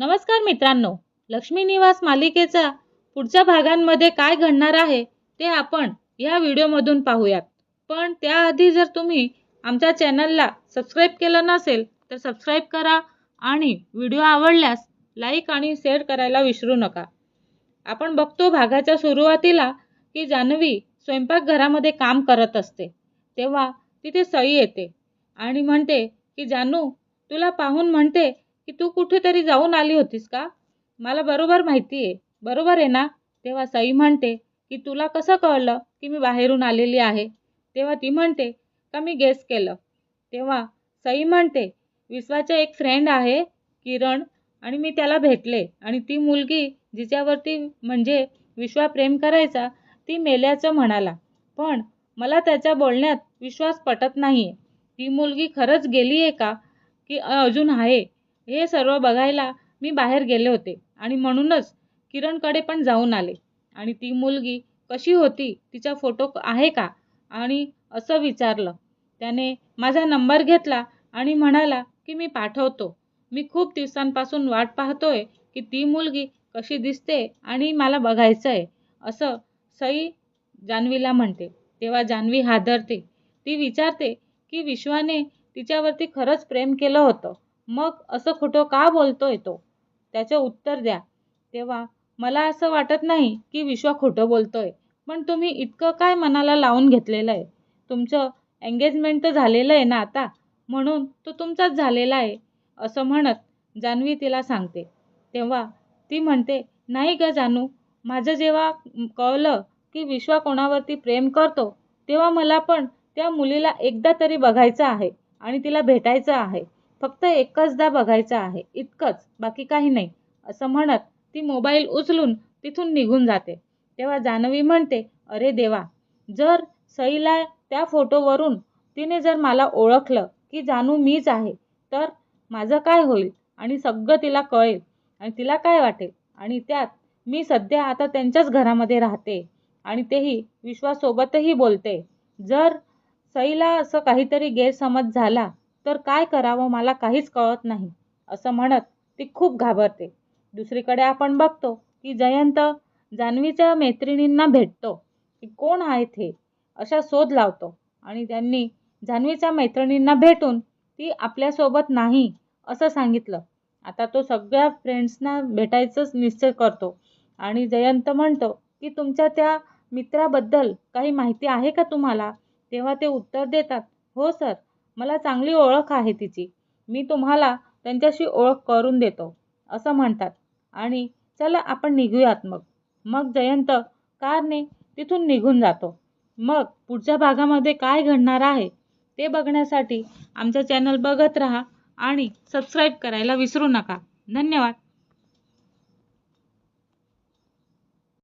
नमस्कार मित्रांनो लक्ष्मी निवास मालिकेचा पुढच्या भागांमध्ये काय घडणार आहे ते आपण या व्हिडिओमधून पाहूयात. पण त्याआधी जर तुम्ही आमच्या चॅनलला सबस्क्राईब केलं नसेल तर सबस्क्राईब करा आणि व्हिडिओ आवडल्यास लाईक आणि शेअर करायला विसरू नका. आपण बघतो भागाच्या सुरुवातीला की जान्हवी स्वयंपाकघरामध्ये काम करत असते. तेव्हा तिथे सई येते आणि म्हणते की जानू तुला पाहून म्हणते की तू कुठेतरी जाऊन आली होतीस का? मला बरोबर माहिती आहे बरोबर आहे ना? तेव्हा सई म्हणते की तुला कसं कळलं की मी बाहेरून आलेली आहे? तेव्हा ती म्हणते का मी गेस केलं? तेव्हा सई म्हणते विश्वाचा एक फ्रेंड आहे किरण आणि मी त्याला भेटले. आणि ती मुलगी जिच्यावरती म्हणजे विश्वा प्रेम करायचा ती मेल्याचं म्हणाला. पण मला त्याच्या बोलण्यात विश्वास पटत नाही आहे ती मुलगी खरंच गेली आहे का? की अजून आहे? हे सर्व बघायला मी बाहेर गेले होते. आणि म्हणूनच किरणकडे पण जाऊन आले. आणि ती मुलगी कशी होती तिचा फोटो आहे का? आणि असं विचारलं. त्याने माझा नंबर घेतला आणि म्हणाला की मी पाठवतो. मी खूप दिवसांपासून वाट पाहतोय की ती मुलगी कशी दिसते आणि मला बघायचं आहे असं सई जान्हवीला म्हणते. तेव्हा जान्हवी हादरते. ती विचारते की विश्वाने तिच्यावरती खरंच प्रेम केलं होतं. मग असं खोटं का बोलतोय तो? त्याचं उत्तर द्या. तेव्हा मला असं वाटत नाही की विश्वा खोटं बोलतोय पण तुम्ही इतकं काय मनाला लावून घेतलेलं आहे? तुमचं एंगेजमेंट तर झालेलं आहे ना आता म्हणून तो तुमचाच झालेला आहे असं म्हणत जान्हवी तिला सांगते. तेव्हा ती म्हणते नाही ग जानू माझं जेव्हा कळलं की विश्वा कोणावरती प्रेम करतो तेव्हा मला पण त्या मुलीला एकदा तरी बघायचं आहे आणि तिला भेटायचं आहे. फक्त एकचदा बघायचं आहे. इतकंच बाकी काही नाही. असं म्हणत ती मोबाईल उचलून तिथून निघून जाते. तेव्हा जान्हवी म्हणते अरे देवा जर सईला त्या फोटोवरून तिने जर मला ओळखलं की जानू मीच आहे तर माझं काय होईल? आणि सगळं तिला कळेल. आणि तिला काय वाटेल? आणि त्यात मी सध्या आता त्यांच्याच घरामध्ये राहते. आणि तेही विश्वासोबतही बोलते. जर सईला असं काहीतरी गैरसमज झाला तर काय करावं मला काहीच कळत नाही. असं म्हणत ती खूप घाबरते. दुसरीकडे आपण बघतो की जयंत जान्हवीच्या मैत्रिणींना भेटतो. की कोण आहेत हे अशा शोध लावतो. आणि त्यांनी जान्हवीच्या मैत्रिणींना भेटून ती आपल्यासोबत नाही असं सांगितलं. आता तो सगळ्या फ्रेंड्सना भेटायचंच निश्चय करतो. आणि जयंत म्हणतो की तुमच्या त्या मित्राबद्दल काही माहिती आहे का तुम्हाला? तेव्हा ते उत्तर देतात हो सर. मला चांगली ओळख आहे तिची. मी तुम्हाला त्यांच्याशी ओळख करून देतो असं म्हणतात. आणि चला आपण निघूयात मग. मग जयंत कारने तिथून निघून जातो. मग पुढच्या भागामध्ये काय घडणार आहे ते बघण्यासाठी आमचं चॅनल बघत राहा आणि सबस्क्राईब करायला विसरू नका. धन्यवाद.